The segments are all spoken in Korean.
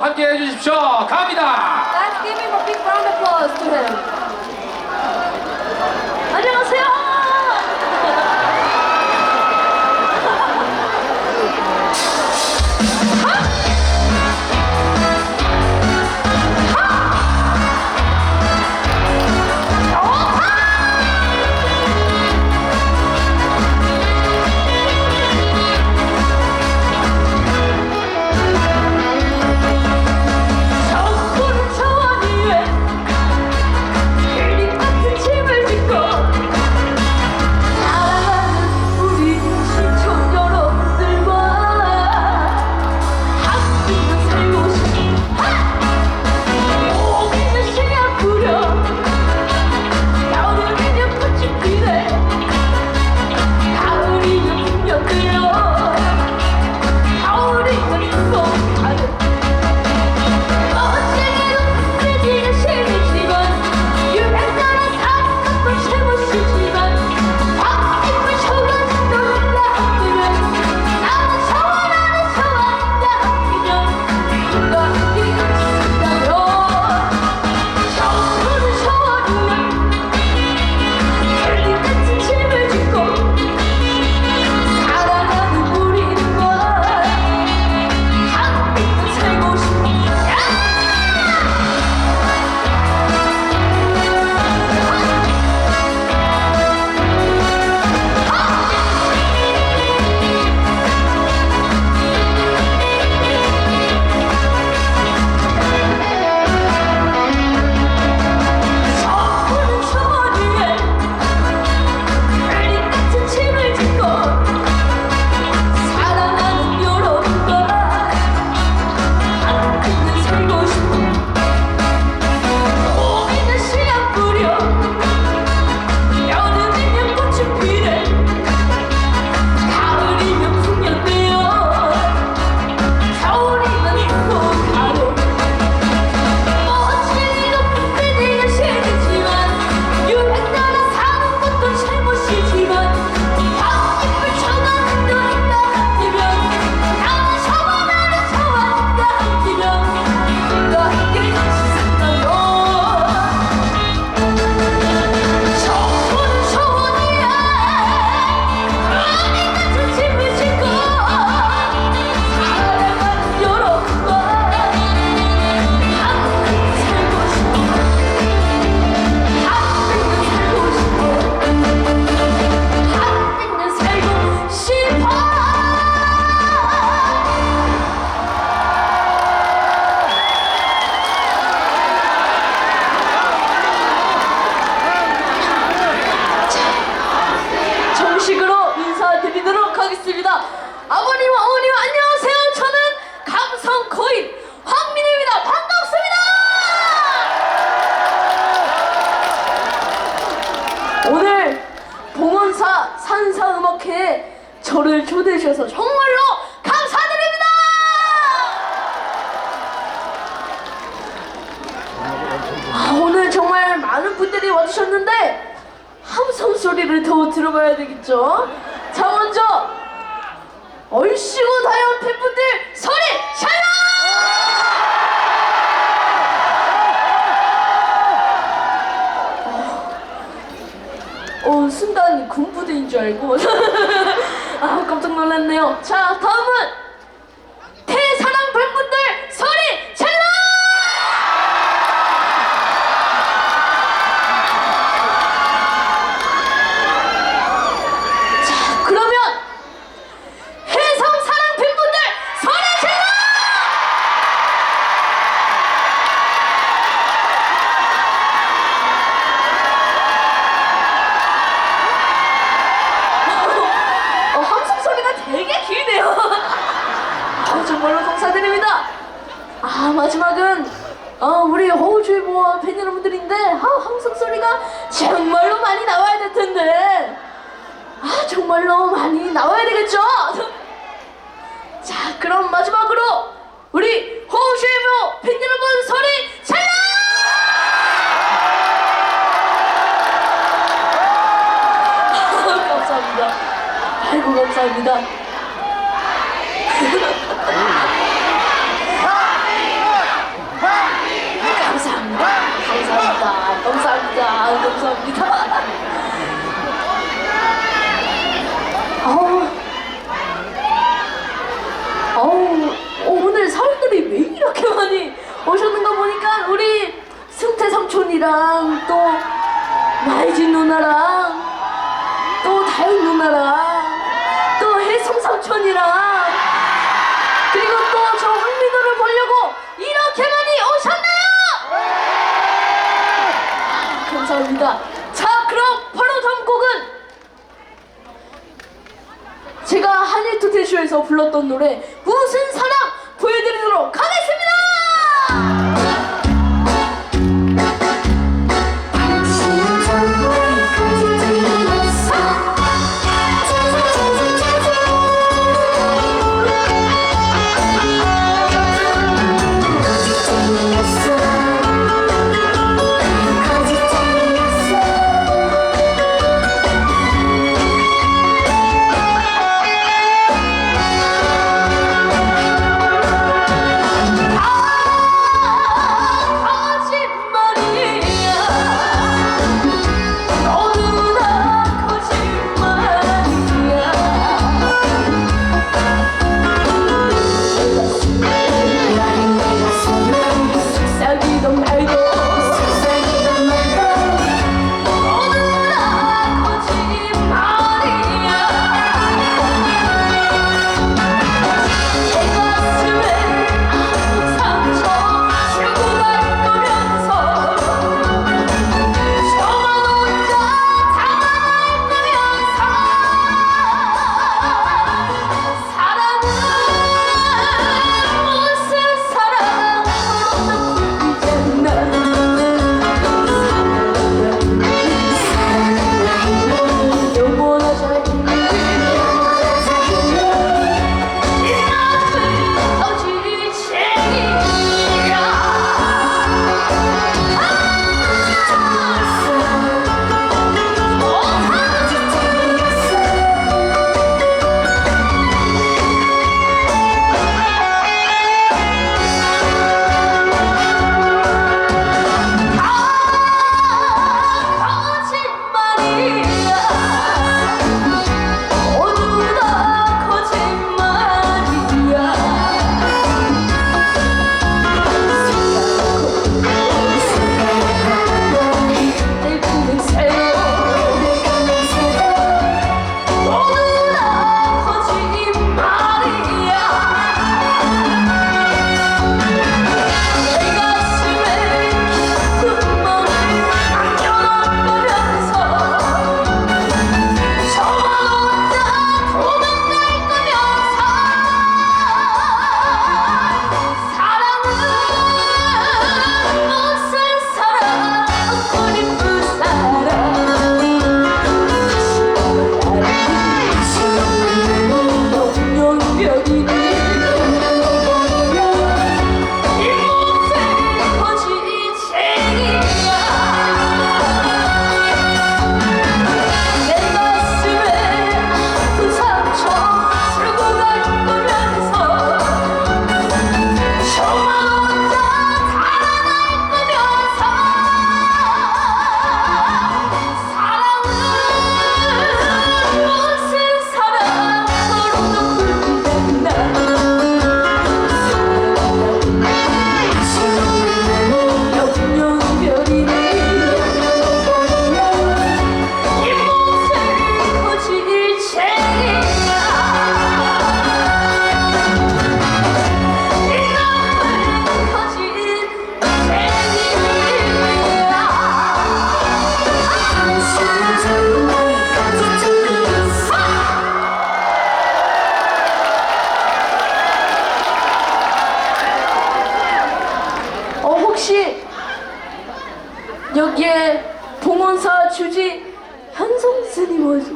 함께 해주십시오. 갑니다. Let's give him a big round of applause to him. 안녕하세요. 많은 분들이 와주셨는데 함성 소리를 더 들어봐야 되겠죠? 자 먼저 얼씨구 다이언 팬분들 소리 샤라! 어, 순간 군부대인 줄 알고 아 깜짝 놀랐네요 자 다음은 하게 됩니다. 아 마지막은 어, 우리 호우주의보와 팬 여러분들인데 아, 항상 소리가 정말로 많이 나와야 될 텐데 아 정말로 많이 나와야 되겠죠? 자 그럼 마지막으로 우리 호우주의보 팬 여러분 소리 찰나! 감사합니다. 아이고 감사합니다. 감사합니다. 감사합니다. 어우, 아우, 어, 오늘 사람들이 왜 이렇게 많이 오셨는 가 보니까 우리 승태 삼촌이랑 또 나이진 누나랑 또 다영 누나랑 또 혜성 삼촌이랑 아, 감사합니다. 자 그럼 바로 다음 곡은 제가 한일토테쇼에서 불렀던 노래 무슨 사랑 보여드리도록 하겠습니다.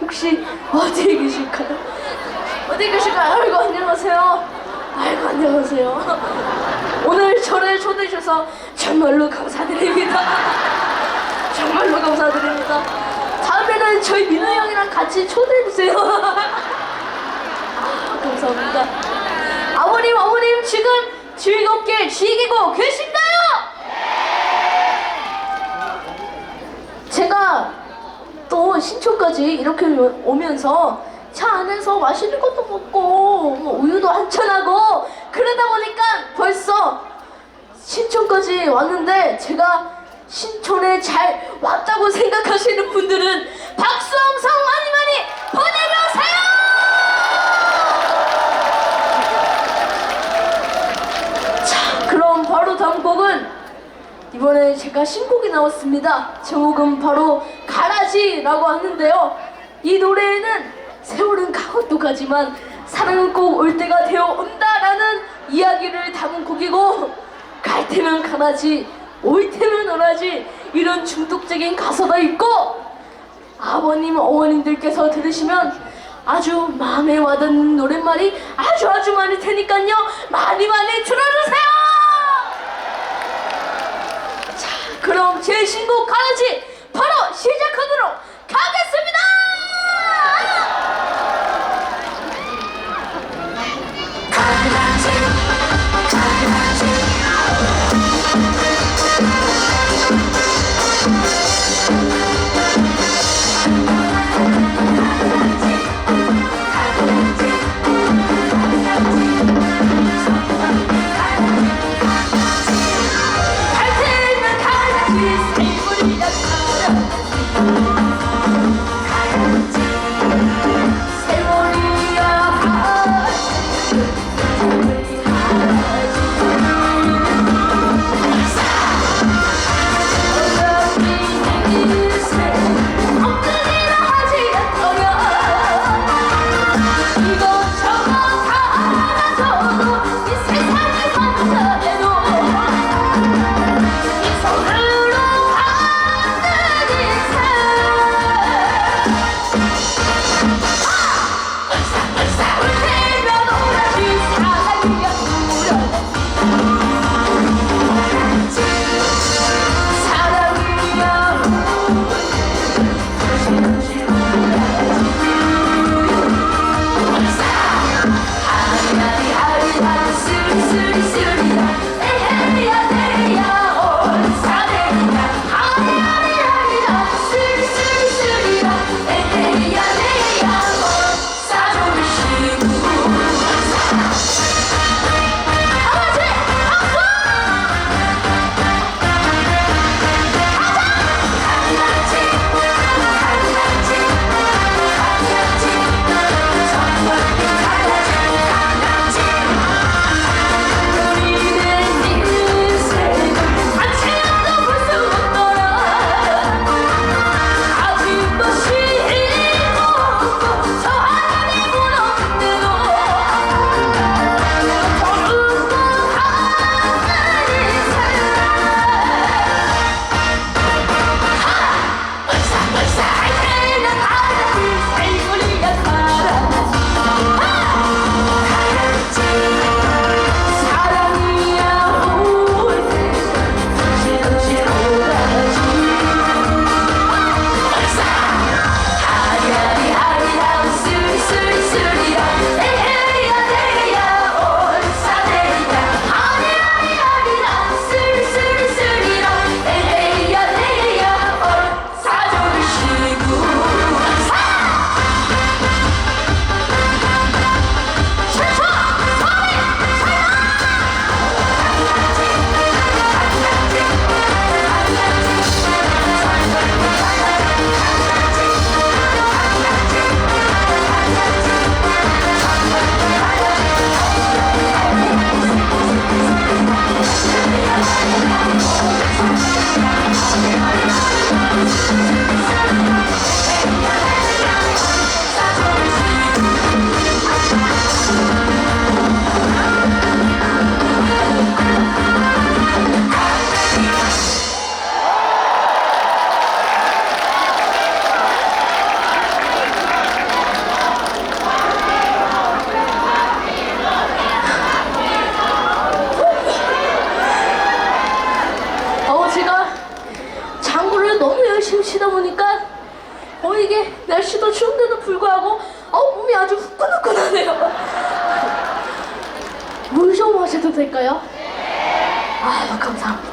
혹시 어디에 계실까요? 어디 계실까요? 아이고 안녕하세요. 아이고 안녕하세요. 오늘 저를 초대해 주셔서 정말로 감사드립니다. 정말로 감사드립니다. 다음에는 저희 민호 형이랑 같이 초대해 주세요. 아, 감사합니다. 아버님 어머님 지금 즐겁게 즐기고 계신가요? 제가 또 신촌까지 이렇게 오면서 차 안에서 맛있는 것도 먹고 뭐 우유도 한잔하고 그러다 보니까 벌써 신촌까지 왔는데 제가 신촌에 잘 왔다고 생각하시는 분들은 박수 함성 많이 많이 보내주세요! 자, 그럼 바로 다음 곡은 이번에 제가 신곡이 나왔습니다. 제목은 바로 가라지라고 하는데요. 이 노래에는 세월은 가고 또 가지만 사랑은 꼭 올 때가 되어 온다라는 이야기를 담은 곡이고 갈 테면 가라지, 올 테면 오라지 이런 중독적인 가사가 있고 아버님, 어머님들께서 들으시면 아주 마음에 와닿는 노랫말이 아주 아주 많을 테니까요. 많이 많이 들어주세요! 자, 그럼 제 신곡 가라지 바로 시작하도록 하겠습니다! 추운데도 불구하고 어 몸이 아주 후끈후끈하네요. 물좀 마셔도 될까요? 아유 감사합니다.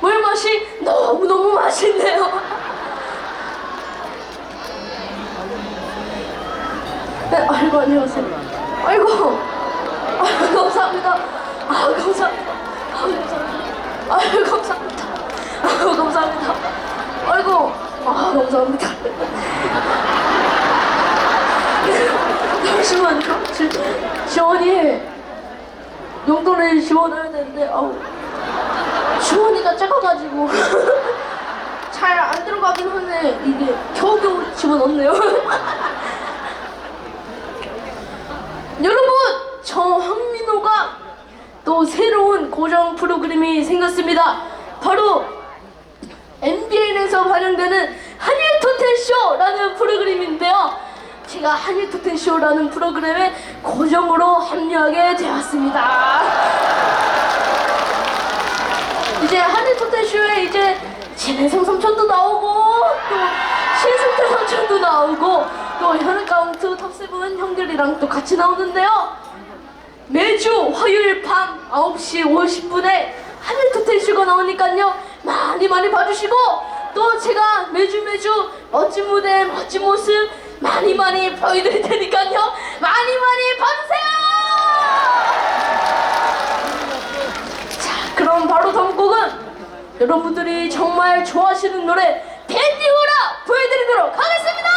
물맛이 너무너무 맛있네요. 네, 아이고 안녕하세요. 아이고, 아이고 감사합니다. 아 감사합니다. 아. 아이고 감사합니다. 아이고 감사합니다. 아이고, 아 감사합니다. 잠시만요. 지, 지원이 용돈을 지원해야 되는데 아우 주머니가 작아가지고 잘 안 들어가긴 하네. 이게 겨우겨우 집어넣네요. 여러분, 저 황민호가 또 새로운 고정 프로그램이 생겼습니다. 바로 MBN에서 반영되는 한일 토텐쇼라는 프로그램인데요. 제가 한일 토텐쇼라는 프로그램에 고정으로 합류하게 되었습니다. 이제 한일 토텐쇼에 이제 진해성 삼촌도 나오고 또 신승태 삼촌도 나오고 또 현은카운트 탑세븐 형들이랑 또 같이 나오는데요. 매주 화요일 밤 9시 50분에 하늘 토텐쇼가 나오니까요 많이 많이 봐주시고 또 제가 매주 매주 멋진 무대 멋진 모습 많이 많이 보여드릴 테니까요. 많이 많이 봐주세요! 자 그럼 바로 다음 곡은 여러분들이 정말 좋아하시는 노래 밴딩으로 보여드리도록 하겠습니다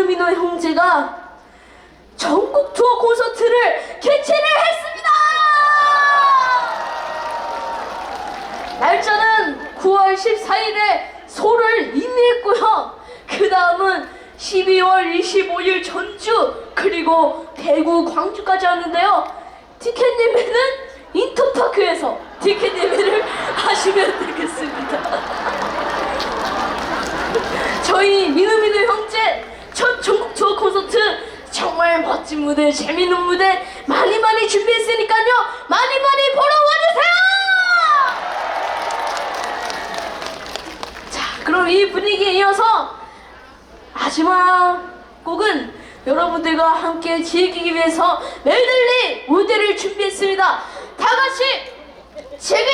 민우민우 형제가 전국 투어 콘서트를 개최를 했습니다. 날짜는 9월 14일에 소를 이미 했고요. 그 다음은 12월 25일 전주 그리고 대구 광주까지 하는데요. 티켓 예매는 인터파크에서 티켓 예매를 하시면 되겠습니다. 저희 민우민우 형제 첫 전국 투어 콘서트 정말 멋진 무대, 재밌는 무대 많이 많이 준비했으니까요. 많이 많이 보러 와주세요. 자, 그럼 이 분위기에 이어서 마지막 곡은 여러분들과 함께 즐기기 위해서 메들리 무대를 준비했습니다. 다 같이 즐길